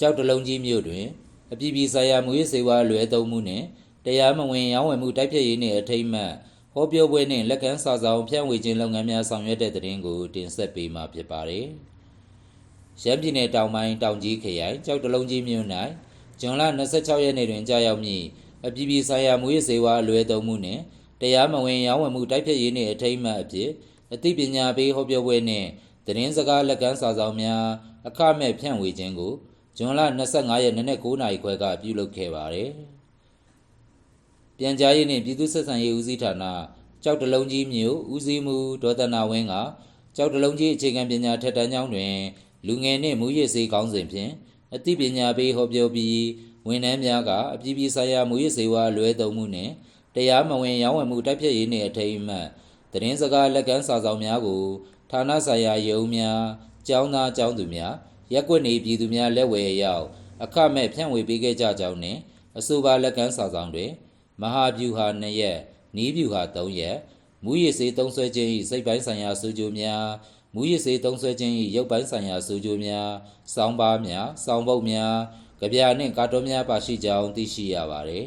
ကြောက်တလုံးကြီးမြို့တွင်အပြည်ပြည်ဆိုင်ရာမူရေးစေဝါလွယ်သုံးမှုနှင့်တရားမဝင်ရောင်းဝယ်မှုတိုက်ဖျက်ရေးနှင့်အထိမ့်မှတ်ဟောပြောပွဲနှင့်လက်ခံစာဆောင်ဖြန့်ဝေခြင်းလုပ်ငန်းများဆောင်ရွက်တဲ့တဲ့တင်ကိုတင်ဆက်ပေးမှာဖြစ်ပါတယ်။ရန်ပြည်နယ်တောင်ပိုင်းတောင်ကြီးခရိုင်ကြောက်တလုံးကြီးမြို့၌ဇွန်လ26ရက်နေ့တွင်ကြာရောက်မည့်အပြည်ပြည်ဆိုင်ရာမူရေးစေဝါလွယ်သုံးမှုနှင့်တရားမဝင်ရောင်းဝယ်မှုတိုက်ဖျက်ရေးနှင့်အထိမ့်မှတ်အဖြစ်အသိပညာပေးဟောပြောပွဲနှင့်သတင်းစကားလက်ခံစာဆောင်များအခမဲ့ဖြန့်ဝေခြင်းကို ဇွန်လ25ရက်နေ့နက်9:00နာရီခွဲကပြုလုပ်ခဲ့ပါတယ်။ပြန်ကြားရေးနှင့်ပြည်သူ့ဆက်ဆံရေးဦးစီးဌာနကြောက်တလုံးကြီးမြို့ဦးစီးမှုဒေါ်တနာဝင်းကကြောက်တလုံးကြီးအခြေခံပညာထက်တန်းကျောင်းတွင် လူငယ်နှင့်မူရစ်စေးကောင်းစဉ်ဖြင့်အသိပညာပေးဟောပြောပြီးဝန်ထမ်းများကအပြည်ပြည်ဆိုင်ရာမူရစ်စေဝါလွဲသုံးမှုနှင့်တရားမဝင်ရောင်းဝယ်မှုတိုက်ဖျက်ရေးနှင့်အထိမ်းအမှတ်သတင်းစကားလက်ခံစာဆောင်များကိုဌာနဆိုင်ရာရုံးများကျောင်းသားကျောင်းသူများ ရက်ကွက်နေပြည်သူများလက်ဝယ်ရောက်အခမဲ့ဖြန့်ဝေပေးခဲ့ကြကြောင်းနှင့်အဆိုပါလက်ကမ်းစာဆောင်တွင် မဟာဗျူဟာ2ရက်နီးဗျူဟာ3ရက်မူရည်စေးသုံးဆွဲခြင်း၏စိတ်ပိုင်းဆိုင်ရာစူးကြိုများမူရည်စေးသုံးဆွဲခြင်း၏ရုပ်ပိုင်းဆိုင်ရာစူးကြိုများစောင်းပါးများစောင်းပုတ်များကြပြနှင့်ကာတွန်းများပါရှိကြောင်းသိရှိရပါသည်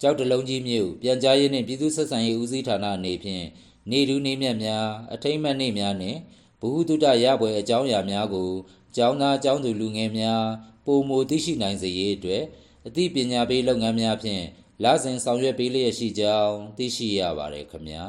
ကြောက်တလုံးကြီးမြို့ပြန်ကြားရေးနှင့်ပြည်သူ့ဆက်ဆံရေးဦးစီးဌာနအနေဖြင့်နေဒူးနေမြတ်များအထိမ့်မှတ်နေများနှင့် ဘ ഹു တုတရပွဲ အကြောင်းအရာများကိုကျောင်းသားကျောင်းသူလူငယ်များပုံမူသိရှိနိုင်စေရေးအတွက်အသိပညာပေးလုပ်ငန်းများဖြင့်လစဉ်ဆောင်ရွက်ပေးလျက်ရှိကြောင်းသိရှိရပါတယ်ခင်ဗျာ